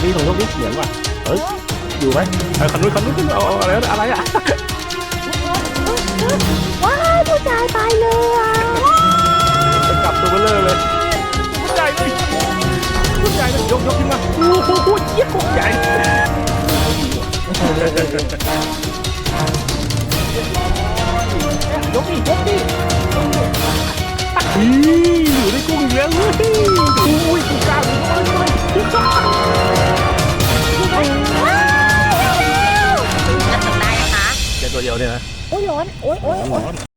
กนี้ลองยกนี้เหมือนว่ะเอ้ยอยู่ไหมเอาคันนู้นคันนู้นเอาเอาอะไรอะไรอะว้ายผู้ชายพายเรือจะกลับตัวเบลอเลยผู้ใหญ่เลยผู้ใหญ่เลยยกยกขึ้นมาโอ้โหเยี่ยมใหญ่ยกดิยกดิ อีอยู่ในกุ้งเหลืองเว้ยอุ้ยกุ้งกล้ามเลยด้วยกุ้งกล้ามจะทำได้นะคะเจ็ดตัวเดียวเนี่ยนะโอ้ยร้อนโอ้ยโอ้ยโอ้ย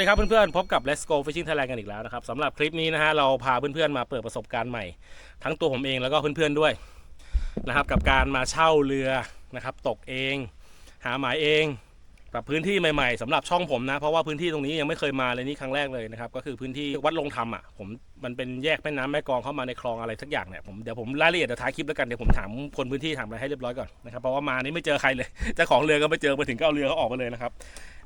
สวัสดีครับเพื่อนๆ พบกับ Let's Go Fishing Thailand กันอีกแล้วนะครับสำหรับคลิปนี้นะฮะเราพาเพื่อนๆมาเปิดประสบการณ์ใหม่ ทั้งตัวผมเองแล้วก็เพื่อนๆด้วยนะครับกับการมาเช่าเรือนะครับตกเอง หาหมายเอง กับพื้นที่ใหม่ๆสำหรับช่องผมนะ เพราะว่าพื้นที่ตรงนี้ยังไม่เคยมาเลยนี่ครั้งแรกเลยนะครับ ก็คือพื้นที่วัดลงธรรมอะผมมันเป็นแยกแม่น้ำแม่กองเข้ามาในคลองอะไรสักอย่างเนี่ยผมเดี๋ยวผมรายละเอียดเดี๋ยวท้ายคลิปแล้วกันเดี๋ยวผมถามคนพื้นที่ถามอะไรให้เรียบร้อยก่อนนะครับเพราะว่ามานี่ไม่เจอใครเลยเจ้าของเรือก็ไม่เจอมาถึงก็เอาเรือเขาออกไปเลยนะครับ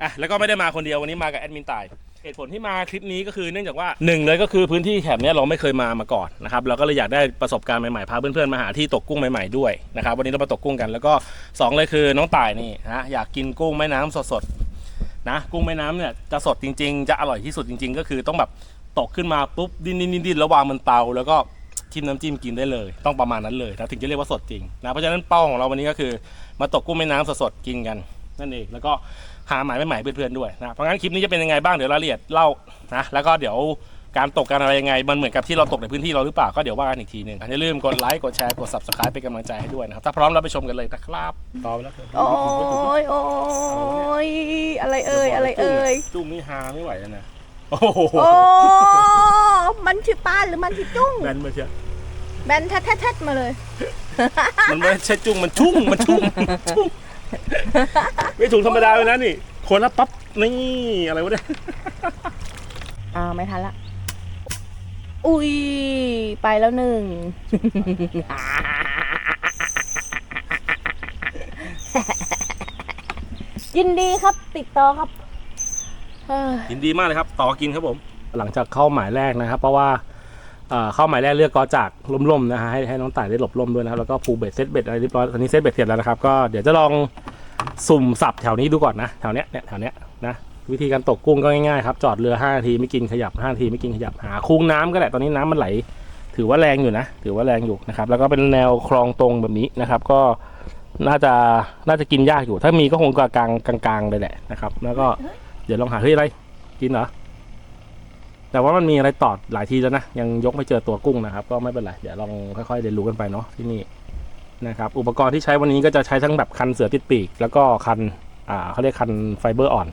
อะแล้วก็ไม่ได้มาคนเดียววันนี้มากับแอดมินต่าย เหตุผลที่มาคลิปนี้ก็คือเนื่องจากว่าหนึ่งเลยก็คือพื้นที่แถบนี้เราไม่เคยมามาก่อนนะครับเราก็เลยอยากได้ประสบการณ์ใหม่ๆพาเพื่อนๆมาหาที่ตกกุ้งใหม่ๆด้วยนะครับวันนี้เรามาตกกุ้งกัน แล้วก็สองเลยคือน้องต่ายนี่นะอยากกินกุ้งแม่น้ำสดๆนะกุ้งแม่น้ำเนี่ยจะสดจริง ๆ จะอร่อยที่สุดจริง ๆ ก็คือต้องแบบตกขึ้นมาปุ๊บดิ้นดิ้นดิ้นดิ้นแล้ววางบนเตาแล้วก็จิ้มน้ำจิ้มกินได้เลย ต้องประมาณนั้นเลยนะถึงจะเรียกว่าสดจริงนะเพราะฉะนั้นเป้าของเราวันนี้ก็คือ มาตกกุ้งแม่น้ำสดๆกินกัน นั่นเองแล้วก็ หาหมายใหม่ๆเพื่อนๆด้วยนะเพราะงั้นคลิปนี้จะเป็นยังไงบ้างเดี๋ยวรายละเอียดเล่านะแล้วก็เดี๋ยวการตกกันอะไรยังไง มันเหมือนกับที่เราตกในพื้นที่เราหรือเปล่าก็เดี๋ยวว่ากันอีกทีหนึ่งอย่าลืมกดไลค์กดแชร์กด subscribe เป็นกำลังใจให้ด้วยนะครับถ้าพร้อมเราไปชมกันเลยนะครับต่อไปแล้วโอ้ยโอ้ยอะไรเอ่ยอะไรเอ่ยจุ้งนี่หาไม่ไหวแล้วนะโอ้โหโอ้มันชื่อปลาหรือมันชื่อจุ้งแบนมาเชียวแบนแทดๆมาเลย มันไม่ใช่จุ้งมันชุ่งมันชุ่งชุ่ง ไม่ถุงธรรมดาเลยนะนี่คนละปั๊บนี่อะไรวะเนี่ยอ้าวไม่ทันละ อุ้ยไปแล้วหนึ่ง ยินดีครับ ติดต่อครับเอ้ยยินดีมากเลยครับ ต่อกินครับผม หลังจากเข้าหมายแรกนะครับ เพราะว่า เข้าหมายแรกเลือกกอจากล่มๆนะฮะให้ให้น้องต่ายได้หลบล่มด้วยนะครับแล้วก็ผูเบ็ดเซตเบ็ดอะไรเรียบร้อยตอนนี้เซตเบ็ดเสร็จแล้วนะครับก็เดี๋ยวจะลองสุ่มสับแถวนี้ดูก่อนนะแถวเนี้ยเนี่ยแถวเนี้ยนะวิธีการตกกุ้งก็ง่ายๆครับจอดเรือ5นาทีไม่กินขยับ5นาทีไม่กินขยับหาคุ้งน้ำก็ได้ตอนนี้น้ำมันไหล ถือว่าแรงอยู่นะ ถือว่าแรงอยู่นะครับแล้วก็เป็นแนวคลองตรงแบบนี้นะครับ ก็น่าจะน่าจะกินยากอยู่ ถ้ามีก็คงกลางกลางกลางๆเลยแหละนะครับ แล้วก็เดี๋ยวลองหาเฮ้ยอะไรกินเหรอ แต่ว่ามันมีอะไรตอดหลายทีแล้วนะ ยังยกไม่เจอตัวกุ้งนะครับ ก็ไม่เป็นไร เดี๋ยวลองค่อยๆเรียนรู้กันไปเนาะที่นี่นะครับ อุปกรณ์ที่ใช้วันนี้ก็จะใช้ทั้งแบบคันเสือติดปีก แล้วก็คันอ่าเขาเรียกคันไฟเบอร์อ่อน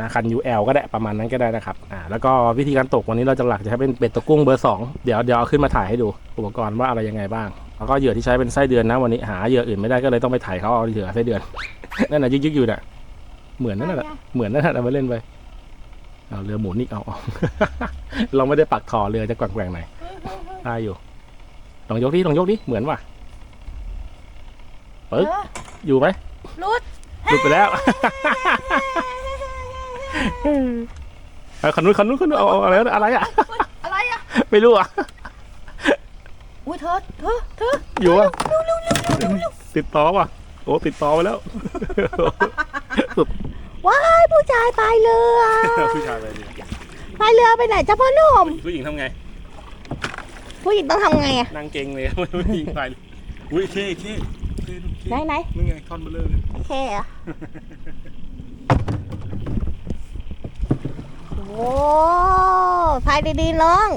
นะคัน UL ก็ได้ประมาณนั้นก็ได้นะครับอ่าแล้วก็วิธีการตกวันนี้เราจะหลักจะใช้เป็นเบ็ดตกกุ้งเบอร์สองเดี๋ยวเดี๋ยวเอาขึ้นมาถ่ายให้ดู อุปกรณ์ว่าอะไรยังไงบ้าง แล้วก็เหยื่อที่ใช้เป็นไส้เดือนนะวันนี้หาเหยื่ออื่นไม่ได้ก็เลยต้องไปถ่ายเขาเอาเหยื่อไส้เดือนนั่นน่ะยึกๆอยู่น่ะเหมือนนั่นน่ะเหมือนนั่นน่ะเอามาเล่นไป เอาเรือหมุนอีกเอาเอาเราไม่ได้ปักถอเรือจะแกว่งๆหน่อยได้อยู่ลองยกดิลองยกดิเหมือนว่ะปึ๊กอยู่ไหมรุดหลุดไปแล้วเอาคันนู้นคันนู้นคันนู้นเอาเอาอะไรวะอะไรอะอะไรอะไม่รู้อะอุ้ยเธอเธอเธออยู่อะติดต่อว่ะโอ้ติดต่อไปแล้ว ว้ายผู้ชายพายเรือ ผู้ชายไปดิพายเรือไปไหนจ้าพ่อหนุ่มผู้หญิงทำไง ผู้หญิงต้องทำไงอะนั่งเก่งเลยผู้หญิงไปเลยอุ้ยเท่เท่เท่ดูเท่ไหนไหนนี่ไงท่อนเบลเลอร์เลยโอเคอะโอ้พายดีๆน้อง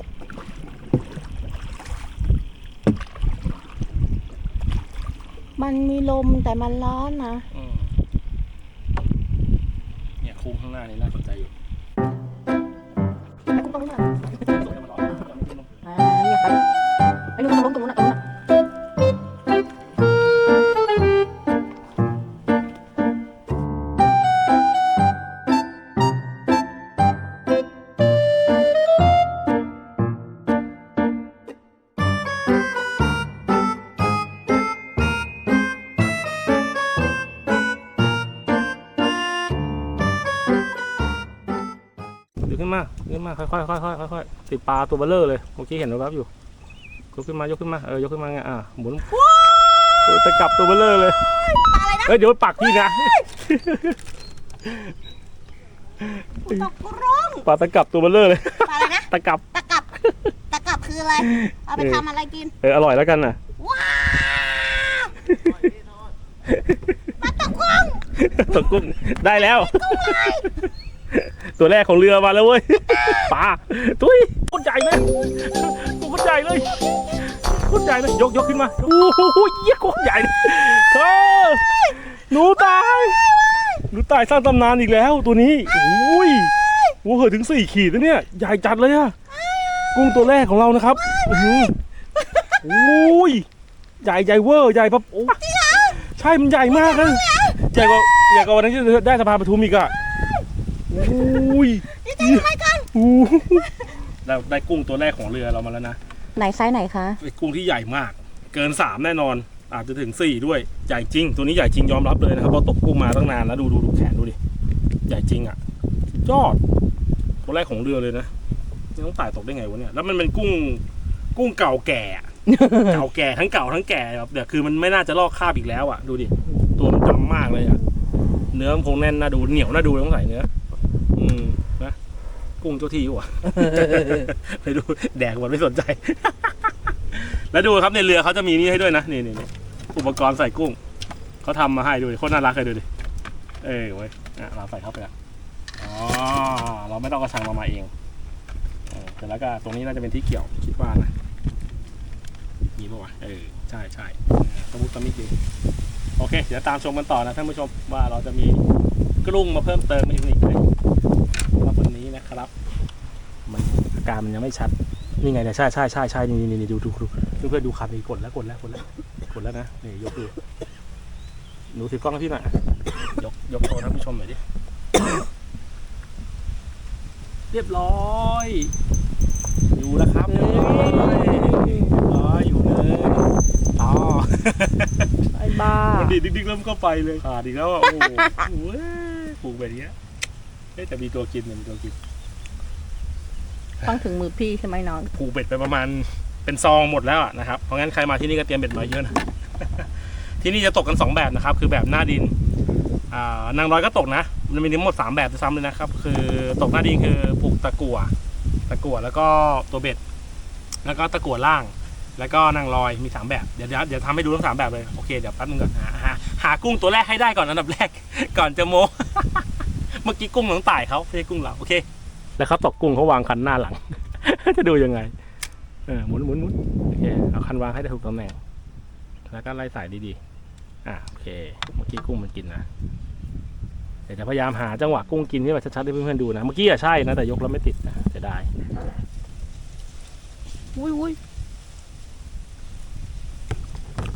มันมีลมแต่มันร้อนนะอืมเนี่ย คุ้งข้างหน้านี่น่าสนใจอยู่ ติดปลาตัวเบลเลอร์เลยเมื่อกี้เห็นแล้วอยู่ยกขึ้นมายกขึ้นมาเออยกขึ้นมาไงอะหมุนโอ้ยตะกลับตัวเบลเลอร์เลยเฮ้ยเดี๋ยวปักพี่นะตกร้องปลาตะกับตัวเบลเลอร์เลยปลาอะไรนะตะกับตะกับตะกับคืออะไรเอาไปทำอะไรกินเอออร่อยแล้วกันน่ะว้าปลาตะกวงตกกุ้งได้แล้ว ตัวแรกของเรือมาแล้วเว้ยปลาตุ้ย คตรใหญ่เลยตัวโคตรใหญ่เลยโคตรใหญ่เลยยกยกขึ้นมาโอ้โหเยี่ยโคตรใหญ่เลยเธอหนูตายหนูตายสร้างตำนานอีกแล้วตัวนี้โอ้ยโอ้โหถึงสี่ขีดแล้วเนี่ยใหญ่จัดเลยอะกุ้งตัวแรกของเรานะครับอื้อหือโอ้ยใหญ่ใหญ่เวอร์ใหญ่ปะโอ้ใช่มันใหญ่มากเลยใหญ่กว่าใหญ่กว่าวันนั้นที่ได้สะพานปทุมอีกอะโอ้ยนี่จะยังไงกันโอ้โห เราได้กุ้งตัวแรกของเรือเรามาแล้วนะไหนไซส์ไหนคะเป็นกุ้งที่ใหญ่มาก เกินสามแน่นอน อาจจะถึงสี่ด้วย ใหญ่จริง ตัวนี้ใหญ่จริงยอมรับเลยนะครับเพราะตกกุ้งมาตั้งนานแล้วดูดูดูแขนดูดิ ใหญ่จริงอะสุดยอด ตัวแรกของเรือเลยนะนี่ต้องตายตกได้ไงวะเนี่ย แล้วมันเป็นกุ้ง กุ้งเก่าแก่อะ เก่าแก่ทั้งเก่าทั้งแก่แบบเดี๋ยวคือมันไม่น่าจะลอกคราบอีกแล้วอะ ดูดิ ตัวมันจำมากเลยอะ เนื้อมันคงแน่นน่าดู เหนียวน่าดูต้องใส่เนื้อ อืมนะ กุ้งเจ้าที่ว่ะไปดูแดกหมดไม่สนใจ แล้วดูครับในเรือเขาจะมีนี่ให้ด้วยนะนี่นี่นี่อุปกรณ์ใส่กุ้งเขาทำมาให้ดูดิโคตรน่ารักเลยดูดิเออเว้ยอะเราใส่เข้าไปละอ๋อเราไม่ต้องกระชังมามาเองเออแต่แล้วก็ตรงนี้น่าจะเป็นที่เกี่ยวคิดว่านะมีปะวะเออใช่ใช่อ่าตะมุตะมิดอยู่โอเค เดี๋ยวตามชมกันต่อนะท่านผู้ชมว่าเราจะมีกรุ้งมาเพิ่มเติมอีกนิดไหมสำหรับวั นนี้นะครับ มันอาการมันยังไม่ชัด นี่ไงเนี่ยใช่ใช่ใช่ใช่นี่นี่นี่ดูดูดูเพื่อนๆดูคันนี่กดแล้วกดแล้วกดแล้วกดแล้วนะนี่ยกดูหนูถือกล้องให้พี่หน่อยยกยกโชว์ท่านผู้ชมหน่อยดิเรียบร้อย อยู่แล้วครับเรียบร้อยเรียบร้อยอยู่เลยอ๋อไอ้บ้ามันดีดิ้งๆเริ่มก็ไปเลยขาดอีกแล้วอะโอ้โหเว้ยปลูกแบบนี้ยเอ๊ะแต่มีตัวกินเนี่ยมีตัวกิน ต้องถึงมือพี่ใช่ไหมน้องผูกเบ็ดไปประมาณเป็นซองหมดแล้วนะครับ เพราะงั้นใครมาที่นี่ก็เตรียมเบ็ดมาเยอะนะ ที่นี่จะตกกัน 2 แบบนะครับ คือแบบหน้าดินอ่านางร้อยก็ตกนะมันมีทั้งหมด 3 แบบด้วยซ้ำเลยนะครับ คือตกหน้าดินคือผูกตะกั่ว ตะกั่วแล้วก็ตัวเบ็ด แล้วก็ตะกั่วล่าง แล้วก็นางลอยมี 3 แบบ เดี๋ยวเดี๋ยวทำให้ดูทั้งสามแบบเลย โอเค เดี๋ยวแป๊บนึงก่อนหาหาหากุ้งตัวแรกให้ได้ก่อนอันดับแรก ก่อนจะโม เมื่อกี้กุ้งของต่ายเขาไม่ใช่กุ้งเรา โอเค แล้วเขาตกกุ้งเขาวางคันหน้าหลัง จะดูยังไงเออหมุนหมุนหมุนโอเคเอาคันวางให้ได้ถูกตำแหน่ง แล้วก็ไล่สายดีๆ อะโอเค เมื่อกี้กุ้งมันกินนะ เดี๋ยวจะพยายามหาจังหวะกุ้งกินที่แบบชัดๆให้เพื่อนๆดูนะ เมื่อกี้อะใช่นะ แต่ยกแล้วไม่ติดนะจะได้อุ้ยอุ้ย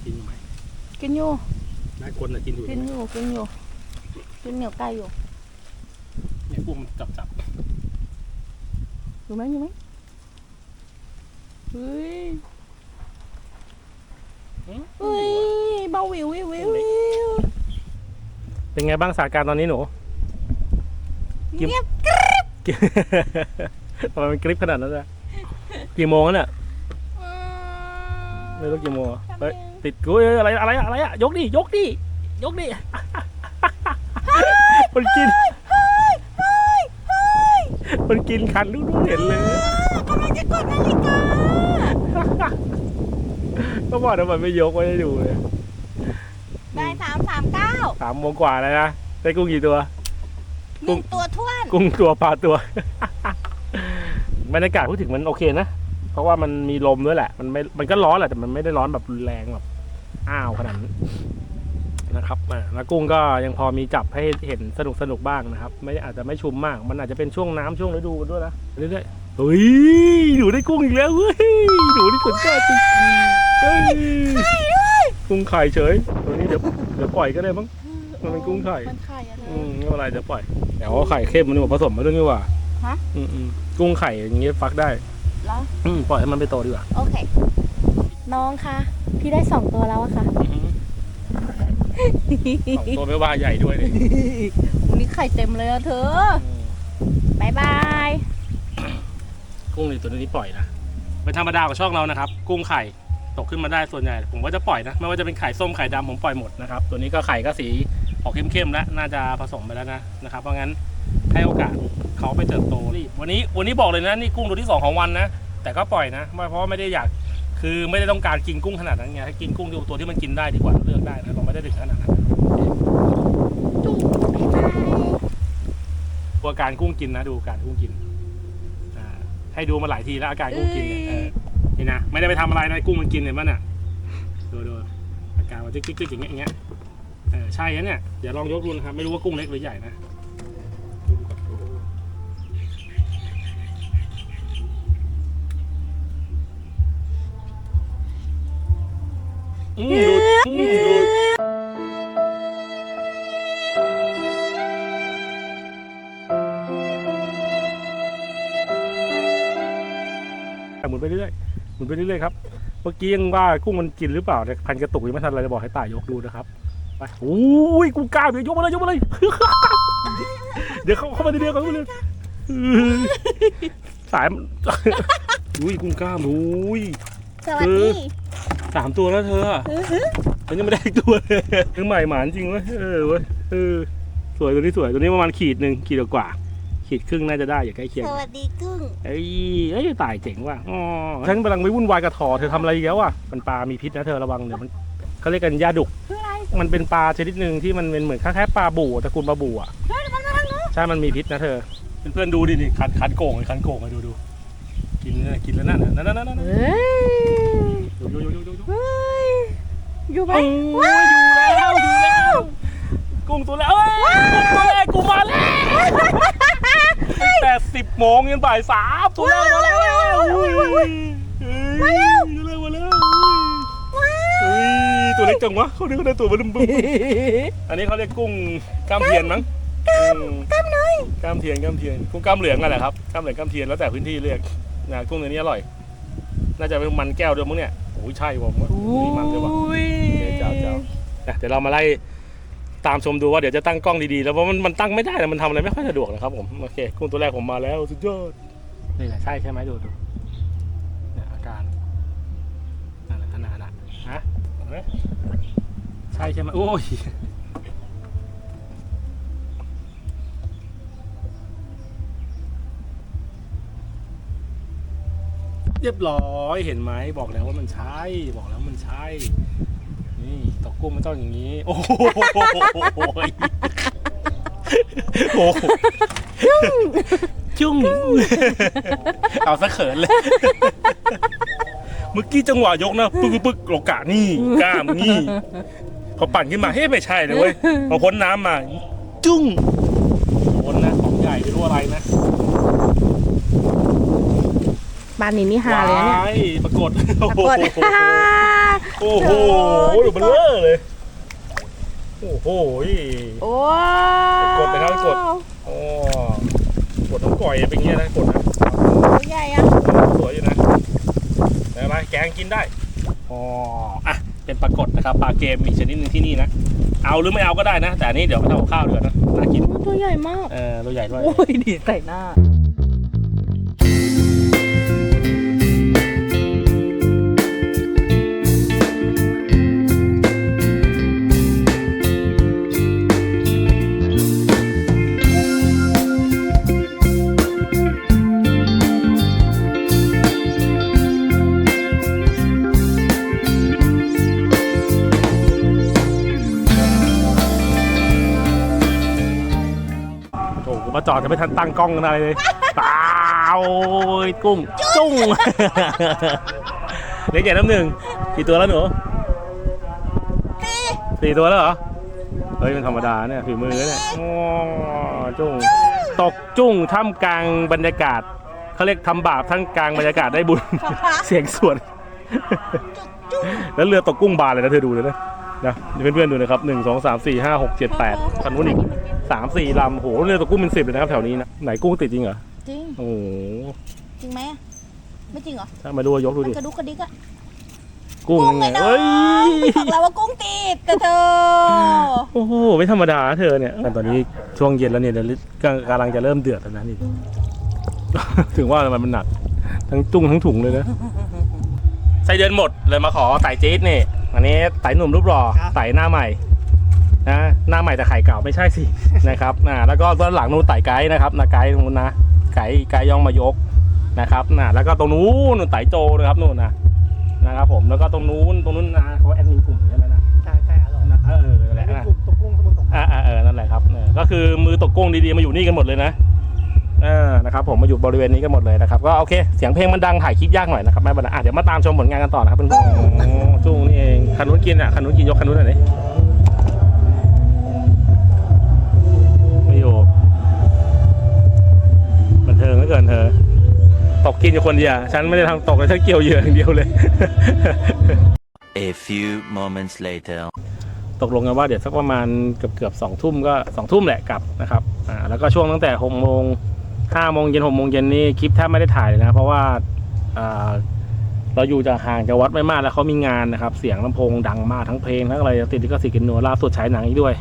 กินอยู่ไหมกินอยู่ได้คนอะกินอยู่กินอยู่กินอยู่กินเหนียวไก่อยู่เนี่ยกุ้งมันจับจับ อยู่ไหมอยู่ไหมเฮ้ยอืมเฮ้ยเบาวิววิววิววิวเป็นไงบ้างสถานการณ์ตอนนี้หนูกินเงียบทำไมมันกริปขนาดนั้นอะกี่โมงแล้วเนี่ยไม่รู้กี่โมงอะเฮ้ยติดกูเอ้ยอะไรอะไรอะไรอะยกดิยกดิยกดิมันกิน มันกินคันดูดูเห็นเลยกำลังจะกดนาฬิกาก็บอกทำไมไม่ยกไว้ให้ดูเลยได้สามสามเก้าสามโมงกว่าแล้วนะได้กุ้งกี่ตัวหนึ่งตัวท้วนกุ้งตัวปลาตัวบรรยากาศพูดถึงมันโอเคนะเพราะว่ามันมีลมด้วยแหละ มันไม่มันก็ร้อนแหละแต่มันไม่ได้ร้อนแบบรุนแรงแบบอ้าวขนาดนั้น นะครับอ่าแล้วกุ้งก็ยังพอมีจับให้เห็นสนุกสนุกบ้างนะครับ ไม่อาจจะไม่ชุมมาก มันอาจจะเป็นช่วงน้ำช่วงฤดูด้วยนะเรื่อยๆเฮ้ยหนูได้กุ้งอีกแล้วเฮ้ยหนูนี่สุดยอดจริงเฮ้ยกุ้งไข่เฉยตัวนี้เดี๋ยวเดี๋ยวปล่อยก็ได้มั้งมันเป็นกุ้งไข่มันไข่อะไรอืมไม่เป็นไรเดี๋ยวปล่อยเดี๋ยวเอาไข่เข้มมันผสมมาด้วยนี่หว่าฮะอืมอืมกุ้งไข่อย่างเงี้ยฟักได้เหรออืมปล่อยให้มันไปโตดีกว่าโอเค น้องคะพี่ได้สองตัวแล้วอะค่ะ สองตัวไม่ว่าใหญ่ด้วยเลยวันนี้ไข่เต็มเลยอะเธอบายบาย กุ้งในตัวนี้ปล่อยนะเป็นธรรมดาของช่องเรานะครับ กุ้งไข่ตกขึ้นมาได้ส่วนใหญ่ ผมก็จะปล่อยนะไม่ว่าจะเป็นไข่ส้มไข่ดำผมปล่อยหมดนะครับตัวนี้ก็ไข่ก็สีออกเข้มๆแล้วน่าจะผสมไปแล้วนะนะครับ เพราะงั้นให้โอกาสเขาไปเติบโตนี่วันนี้วันนี้บอกเลยนะนี่กุ้งตัวที่สองของวันนะแต่ก็ปล่อยนะไม่เพราะว่าไม่ได้อยาก คือไม่ได้ต้องการกินกุ้งขนาดนั้นไงให้กินกุ้งตัวที่มันกินได้ดีกว่าเลือกได้นะเราไม่ได้ถึงขนาดนั้นจุ๊บบ๊ายบายตัวการกุ้งกินนะดูการกุ้งกินอ่าให้ดูมาหลายทีแล้วอาการกุ้งกินเนี่ยเออนี่นะไม่ได้ไปทำอะไรนะกุ้งมันกินเห็นมั้ยน่ะดูดูอาการมันจิ๊กจิ๊กๆๆอย่างเงี้ยอย่างเงี้ยเออใช่นะเนี่ยเดี๋ยวลองยกดูนะครับไม่รู้ว่ากุ้งเล็กหรือใหญ่นะ อืมดูอืมดูหมุนไปเรื่อยหมุนไปเรื่อยๆครับ เมื่อกี้ยังว่ากุ้งมันกินหรือเปล่าเนี่ยพันกระตุกยังไม่ทันอะไรจะบอกให้ตายยกดูนะครับไปโอ้ยกุ้งกล้ามเดี๋ยวยกมาเลยยกมาเลย เดี๋ยวเขาเข้ามาเรื่อยๆเขาเข้ามาเรื่อยๆสายมันอุ้ยกุ้งกล้ามอุ้ยสวัสดี สามตัวแล้วเธอฉันยังไม่ได้อีกตัวเลยยังใหม่หมานจริงเว้ยเออเว้ยเออสวยตัวนี้สวยตัวนี้ประมาณขีดหนึ่งขีดกว่าๆขีดครึ่งน่าจะได้อย่าใกล้เคียงสวัสดีกุ้งเอ้ยเอ้ยตายเจ๋งว่ะอ๋อฉันกำลังไปวุ่นวายกับถอเธอทำอะไรอีกแล้วอะมันปลามีพิษนะเธอระวังเดี๋ยวมันเขาเรียกกันยาดุกคืออะไรมันเป็นปลาชนิดหนึ่งที่มันเป็นเหมือนคล้ายๆปลาบู่ตระกูลปลาบู่อะเฮ้ยมันมาทางนู้นใช่มันมีพิษนะเธอเพื่อนๆดูดินี่คันคันโก่งเลยคันโก่งเลยดูดูกินเลยกินแล้วนั่นน่ะนั่นนั่นนั่ นนั่นเฮ้ยดูดูดูดูดูดูเฮ้ยอยู่ไหมโอ้ยอยู่แล้วอยู่แล้วกุ้งตัวแล้วเอ้ยกุ้งตัวแรกกูมาแล้วแต่สิบโมงยันบ่ายสามตัวแรกมาแล้วอุ้ยมาแล้วมาแล้วมาแล้วเฮ้ยตัวเล็กจังวะเขาเรียกเขาได้ตัวมันบึ้มอันนี้เขาเรียกกุ้งกล้ามเทียนมั้งกล้ามน้อยกล้ามเทียนกล้ามเทียนกุ้งกล้ามเหลืองกันแหละครับกล้ามเหลืองกล้ามเทียนแล้วแต่พื้นที่เรียกนะกุ้งตัวนี้อร่อย น่าจะเป็นมันแก้วด้วยมั้งเนี่ยโอ้ยใช่ผมว่ามีมันด้วยวะอุ้ยโอเคเจ้าเจ้านะเดี๋ยวเรามาไล่ตามชมดูว่าเดี๋ยวจะตั้งกล้องดีๆ แล้วเพราะมันมันตั้งไม่ได้นะมันทำอะไรไม่ค่อยสะดวกนะครับผมโอเคกุ้งตัวแรกผมมาแล้วสุดยอดนี่แหละใช่ใช่ไหมดูดูเนี่ยอาการนั่นแหละขนาดนะฮะเห็นไหมใช่ใช่ไหมโอ้ย เรียบร้อยเห็นไหมบอกแล้วว่ามันใช่บอกแล้วมันใช่ นี่ตกกุ้งมันต้องอย่างนี้ โอ้โหโอ้โหจุ้งเอาซะเขินเลย เมื่อกี้จังหวะยกนะปึ๊กปึ๊กโลกะนี่กล้ามนี่พอปั่นขึ้นมาเฮ้ยไม่ใช่เลยเว้ยพอพ้นน้ำมา จุ้งโดนนะของใหญ่ไม่รู้อะไรนะ บ้านนี้นี่ฮาเลยนะเนี่ย ว้ายปรากฏ โอ้โหกดโอ้โหดูมันเลอะเลย โอ้โห โอ้กดเลยครับกด โอ้กดต้องก่อยเป็นอย่างเงี้ยนะกดนะตัวใหญ่อะสวยอยู่นะแต่อะไรแกงกินได้อ๋ออะเป็นปลากดนะครับปลาเกมอีกชนิดหนึ่งที่นี่นะเอาหรือไม่เอาก็ได้นะ แต่อันนี้เดี๋ยวไปทำกับข้าวเดือนะน่ากิน ตัวใหญ่มาก เออตัวใหญ่ด้วยโอ้ยดีใส่หน้า จอดจะไม่ทันตั้งกล้องกันอะไรเลยเปล่าโอ้ยกุ้งจุ้งเล็กใหญ่น้ำหนึ่งกี่ตัวแล้วหนูสี่ตัวแล้วเหรอ เฮ้ยมันธรรมดาเนี่ยฝีมือเนี่ยอ๋อจุ้งตกจุ้งท่ามกลางบรรยากาศเขาเรียกทำบาปท่ามกลางบรรยากาศได้บุญเสียงสวดแล้วเรือตกกุ้งบานเลยนะเธอดูเลยนะนะเพื่อนๆดูนะครับหนึ่งสองสามสี่ห้าหกเจ็ดแปดคันนู้นอีก สามสี่ลำโหเรือตกกุ้งเป็นสิบเลยนะครับแถวนี้นะไหนกุ้งติดจริงเหรอจริงโอ้โหจริงไหมอะไม่จริงเหรอถ้ามาดูยกดูมันดิกระดุกกระดิกอะกุ้งยังไงน้อเอ้ยบอกแล้วว่ากุ้งติดแต่เธอโอ้โหไม่ธรรมดาเธอเนี่ยแต่ตอนนี้ช่วงเย็นแล้วเนี่ยเดี๋ยวกำลังจะเริ่มเดือดแล้วนะนี่ ถึงว่าทำไมมันหนัก ทั้งจุ้งทั้งถุงเลยนะไส้เดือนหมดเลยมาขอไต่จี๊ดนี่ อันนี้ไต่หนุ่มรูปหล่อไต่หน้าใหม่ นะหน้าใหม่แต่ไข่เก่าไม่ใช่สิ นะครับนะแล้วก็ด้านหลังนู้นไต่ไกด์นะครับนะไกด์ตรงนู้นนะไกด์ไกด์ย่องมายกนะครับนะแล้วก็ตรงนู้นนู่นไต่โจนะครับนู่นนะนะครับผมแล้วก็ตรงนู้นตรงนู้นนะเขาแอดมินกลุ่มใช่ไหมนะใช่ใช่อร่อยนะเออนั่นแหละเป็นนะกลุ่มตกกุ้งสมุนตกอ่าอ่าเออนั่นแหละครับเนี่ยก็คือมือตกกุ้งดีๆมาอยู่นี่กันหมดเลยนะเออนะครับผมมาอยู่บริเวณนี้กันหมดเลยนะครับก็โอเคเสียงเพลงมันดังถ่ายคลิปยากหน่อยนะครับไม่เป็นไรอะเดี๋ยวมาตามชมผลงานกันต่อนะครับเพื่อนๆโอ้จุ้งนี่เองคันนู้นกินอะคันนู้นกินยกคันนู้นหน่อยดิ กกินอยู่คนเดียวฉันไม่ได้ทำตกเลยฉันเกี่ยวเหยื่ออย่างเดียวเลย A few moments later. ตกลงกันว่าเดี๋ยวสักประมาณเกือบเกือบสองทุ่มก็สองทุ่มแหละกลับนะครับอ่าแล้วก็ช่วงตั้งแต่หกโมงห้าโมงเย็นหกโมงเย็นนี่คลิปแทบไม่ได้ถ่ายเลยนะ เพราะว่าอ่าเราอยู่จากห่างจากวัดไม่มากแล้วเขามีงานนะครับ เสียงลำโพงดังมากทั้งเพลงทั้งอะไรติดลิขสิทธิ์กันนัวล่าสุดฉายหนังอีกด้วย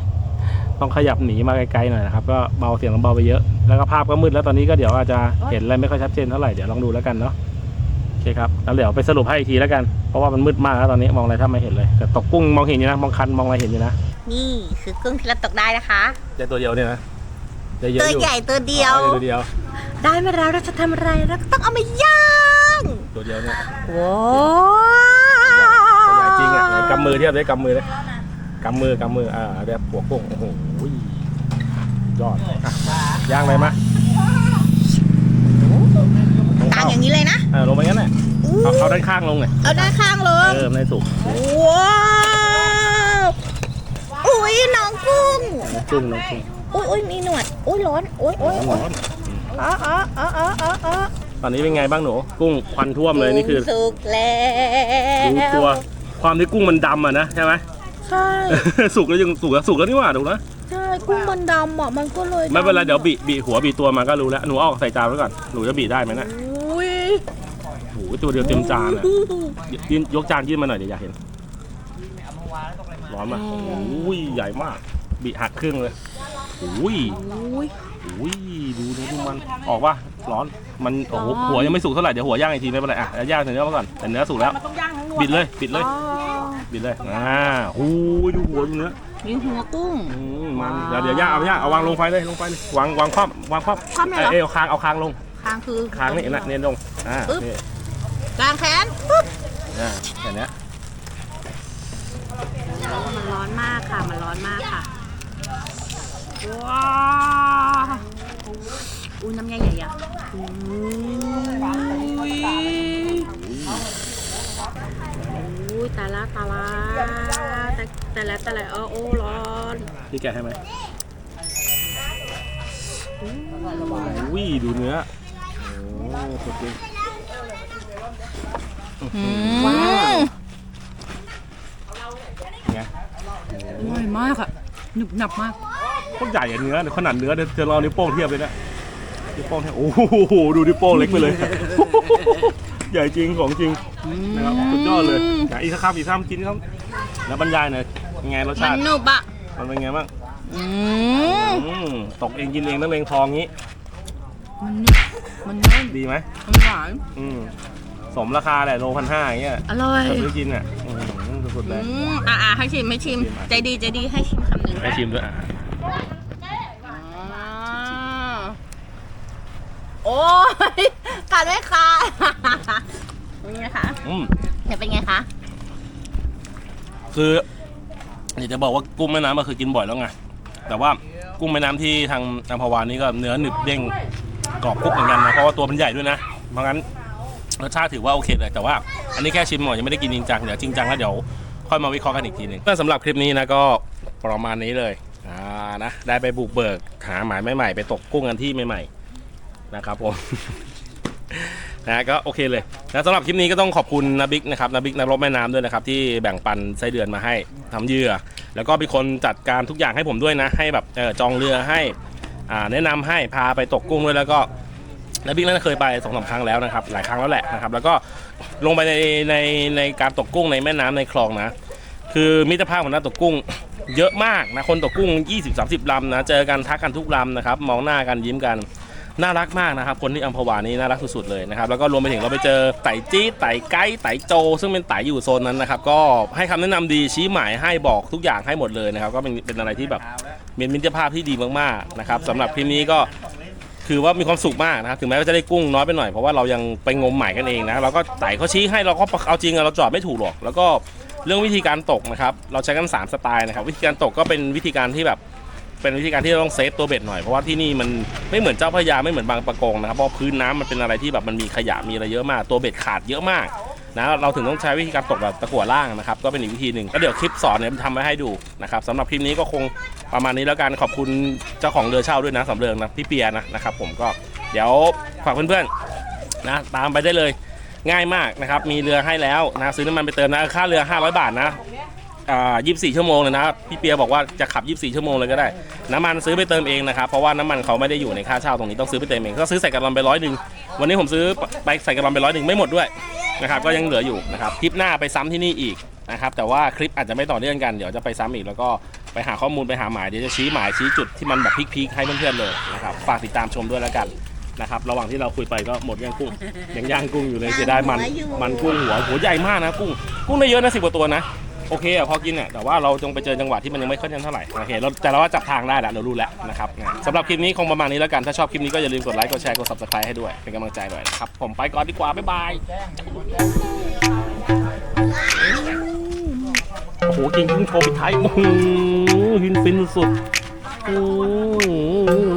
ต้องขยับหนีมาไกลๆหน่อยนะครับก็เบาเสียงเบาไปเยอะ แล้วก็ภาพก็มืดแล้วตอนนี้ก็เดี๋ยวอาจจะเห็นอะไรไม่ค่อยชัดเจนเท่าไหร่เดี๋ยวลองดูแล้วกันเนาะโอเคครับแล้วเดี๋ยวไปสรุปให้อีกทีแล้วกันเพราะว่ามันมืดมากแล้วตอนนี้มองอะไรแทบไม่เห็นเลย แต่ตกกุ้งมองเห็นอยู่นะมองคันมองอะไรเห็นอยู่นะนี่คือกุ้งที่เราตกได้นะคะได้ตัวเดียวเนี่ยนะได้เยอะตัวอยู่ใหญ่ตัวเดียวอ๋อตัวเดียว ได้มาแล้วเราจะทำอะไรเราก็ต้องเอามาย่างตัวเดียวเนี่ยว้าตัวใหญ่จริงอะไหนวกำมือเทียบได้กำมือเลยกำมือกำมืออ่าเดี๋ยวหัวกุ้งโอ้โห ยอดอะย่างเลยมะลงต่างเข้าอย่างนี้เลยนะเออลงไปงั้นแหละเอาเอาด้านข้างลงเลยเอาด้านข้างลงเออไม่ได้สุกว้าวอุ้ยน้องกุ้งน้ำจุ้งน้ำจุ้งอุ้ยอุ้ยมีหนวดอุ้ยร้อนอุ้ยอุ้ยร้อนอ๋ออ๋ออ๋ออ๋ออ๋ออ๋อตอนนี้เป็นไงบ้างหนูกุ้งควันท่วมเลยนี่คือสุกแล้วดูตัวความที่กุ้งมันดำอะนะใช่ไหมใช่ สุกแล้วยังสุกแล้วสุกแล้วนี่หว่าถูกนะใช่ กุ้งมันดำอะมันก็เลยไม่เป็นไรเดี๋ยวบีบีหัวบีตัวมาก็รู้แล้วหนูเอาออกใส่จานไว้ก่อนหนูจะบีได้ไหมน่ะอุ้ยโอ้โหตัวเดียวเต็มจานอะยื่นยกจานยื่นมาหน่อยเดี๋ยวอยากเห็นร้อนมากโอ้ยใหญ่มากบีหักครึ่งเลยโอ้ยอุ้ยโอ้ยดูดูดูมันออกว่าร้อนมันโอ้โหหัวยังไม่สุกเท่าไหร่เดี๋ยวหัวย่างอีกทีไม่เป็นไรอะแล้วย่างเนื้อมาก่อนแต่เนื้อสุกแล้วมันต้องย่างทั้งหมดบิดเลยบิดเลยอ๋อบิดเลยอ่าโอ้ยดูหัวดูเนื้อ มีหัวกุ้ง อืมมันเดี๋ยวเดี๋ยวย่างเอาย่างเอาวางลงไฟเลยลงไฟเลยวางวางคว่ำวางคว่ำคว่ำเลยเหรอ เอ้ยเอาคางเอาคางลงคางคือ คางนี่นะเน้นลงอ่าปึ๊บ นี่กลางแขนปุ๊บอ่าแบบเนี้ยมันร้อนมากค่ะ มันร้อนมากค่ะ ว้าวอุ้ยน้ำใหญ่ๆอะอุ้ยอุ้ยตายละตายละ แต่แต่ละแต่ละเออโอ้ร้อนพี่แกะให้ไหมอุ้ยดูเนื้อโอ้สุดจริงว้าวไงอร่อยมากอะหนึบหนับมากโคตรใหญ่อะเนื้อเนี่ยขนาดเนื้อเดี๋ยวเธอลองนิ้วโป้งเทียบเลยนะนิ้วโป้งเทียบโอ้โหดูนิ้วโป้งเล็กไปเลย ใหญ่จริงของจริงนะครับสุดยอดเลยอะอีกสักคำอีกสักคำกินครับแล้วบรรยายหน่อย ยังไงรสมัชานติหนุบอะมันเป็นไงบ้างอืมอืมตกเองกินเองต้องเลงทองงี้มันหนึบมันแน่นดีไหมมันหวานอืมสมราคาแหละโลพันห้าอย่างเงี้ยอร่อยถ้าซื้อกินอะอืมสุดๆเลยอืมอ่าให้ชิมให้ชิมชิมอะใจดีใจดีให้ชิมคำหนึ่งให้ชิมด้วยอะอ่าโอ้ยกัดไหมคะเป็นไงคะอืม เดี๋ยวเป็นไงคะ คือ อยากจะบอกว่ากุ้งแม่น้ำก็คือกินบ่อยแล้วไงแต่ว่ากุ้งแม่น้ำที่ทางอัมพวานี่ก็เนื้อหนึบเด้งกรอบกุ๊กเหมือนกันนะเพราะว่าตัวมันใหญ่ด้วยนะเพราะงั้นรสชาติถือว่าโอเคเลยแต่ว่าอันนี้แค่ชิมหน่อยยังไม่ได้กินจริงจังเดี๋ยวจริงจังแล้วเดี๋ยวค่อยมาวิเคราะห์กันอีกทีหนึ่งก็สำหรับคลิปนี้นะก็ประมาณนี้เลยอ่านะได้ไปบุกเบิกหาหมายใหม่ๆไปตกกุ้งกันที่ใหม่ๆนะครับผม นะก็โอเคเลยนะสำหรับคลิปนี้ก็ต้องขอบคุณนาบิ๊กนะครับนาบิ๊กนักรบแม่น้ำด้วยนะครับที่แบ่งปันไส้เดือนมาให้ทำเหยื่อ แล้วก็เป็นคนจัดการทุกอย่างให้ผมด้วยนะ ให้แบบเออจองเรือให้อ่าแนะนำให้พาไปตกกุ้งด้วยแล้วก็นาบิ๊กนั้นเคยไปสองสามครั้งแล้วนะครับหลายครั้งแล้วแหละนะครับแล้วก็ลงไปในในในการตกกุ้งในแม่น้ำในคลองนะ คือมิตรภาพของนักตกกุ้ง เยอะมากนะคนตกกุ้ง 20-30ลำนะเจอกันทักกันทุกลำนะครับมองหน้ากันยิ้มกัน น่ารักมากนะครับคนที่อัมพวานี่น่ารักสุดๆเลยนะครับแล้วก็รวมไปถึงเราไปเจอไต่จี้ไต่ไก้ไต่โจ ซึ่งเป็นไต่อยู่โซนนั้นนะครับก็ให้คำแนะนำดีชี้หมายให้บอกทุกอย่างให้หมดเลยนะครับก็เป็นเป็นอะไรที่แบบมีมิตรภาพที่ดีมากๆนะครับสำหรับคลิปนี้ก็คือว่ามีความสุขมากนะครับถึงแม้ว่าจะได้กุ้งน้อยไปหน่อยเพราะว่าเรายังไปงมใหม่กันเองนะเราก็ไต่เขาชี้ให้เราก็เอาจริงอะเราจอดไม่ถูกหรอก แล้วก็เรื่องวิธีการตกนะครับเราใช้กัน 3 สไตล์นะครับวิธีการตกก็เป็นวิธีการที่แบบ เป็นวิธีการที่เราต้องเซฟตัวเบ็ดหน่อยเพราะว่าที่นี่มันไม่เหมือนเจ้าพระยาไม่เหมือนบางปะกงนะครับเพราะพื้นน้ำมันเป็นอะไรที่แบบมันมีขยะมีอะไรเยอะมาก ตัวเบ็ดขาดเยอะมากนะเราถึงต้องใช้วิธีการตกแบบตะกั่วล่างนะครับก็เป็นอีกวิธีหนึ่งก็เดี๋ยวคลิปสอนเนี่ยทำไว้ให้ดูนะครับสำหรับคลิปนี้ก็คงประมาณนี้แล้วกันขอบคุณเจ้าของเรือเช่าด้วยนะสำเริงนะพี่เปียนะนะครับผมก็เดี๋ยวฝากเพื่อนๆนะตามไปได้เลยง่ายมากนะครับมีเรือให้แล้วนะซื้อน้ำมันไปเติมนะค่าเรือ 500 บาทนะ อ่า24 ชั่วโมงเลยนะ พี่เปียบอกว่าจะขับ 24 ชั่วโมงเลยก็ได้ น้ำมันซื้อไปเติมเองนะครับ เพราะว่าน้ำมันเขาไม่ได้อยู่ในค่าเช่าตรงนี้ต้องซื้อไปเติมเอง ก็ซื้อใส่กระลอนไปร้อยหนึ่งวันนี้ผมซื้อไปใส่กระลอนไปร้อยหนึ่งไม่หมดด้วยนะครับ ก็ยังเหลืออยู่นะครับ คลิปหน้าไปซ้ำที่นี่อีกนะครับ แต่ว่าคลิปอาจจะไม่ต่อเนื่องกัน เดี๋ยวจะไปซ้ำอีกแล้วก็ไปหาข้อมูลไปหาหมายเดี๋ยวจะชี้หมายชี้จุดที่มันแบบพีคๆให้เพื่อนๆเลยนะครับ ฝากติดตามชมด้วยแล้วกันนะครับ ระหว่างที่เราคุยไปก็หมดย่างกุ้งยังย่างกุ้งอยู่เลยเสียดายมัน มันกุ้งหัวหัวใหญ่มากนะกุ้ง กุ้งได้เยอะนะสิบกว่าตัวนะ โอเคอะพอกินอะแต่ว่าเราจงไปเจอจังหวะที่มันยังไม่ค่อยยันเท่าไหร่โอเคเราแต่เราว่าจับทางได้ล้วเรารู้แล้วนะครับนะสำหรับคลิปนี้คงประมาณนี้แล้วกันถ้าชอบคลิปนี้ก็อย่าลืมกดไลค์กดแชร์กด subscribe ให้ด้วยเป็นกำลังใจหน่อยนะครับผมไปก่อนดีกว่าบ๊ายบายโอ้โหกินกุ้งโชว์ปิดท้ายโอ้โหหินฟินสุดๆโอ้โห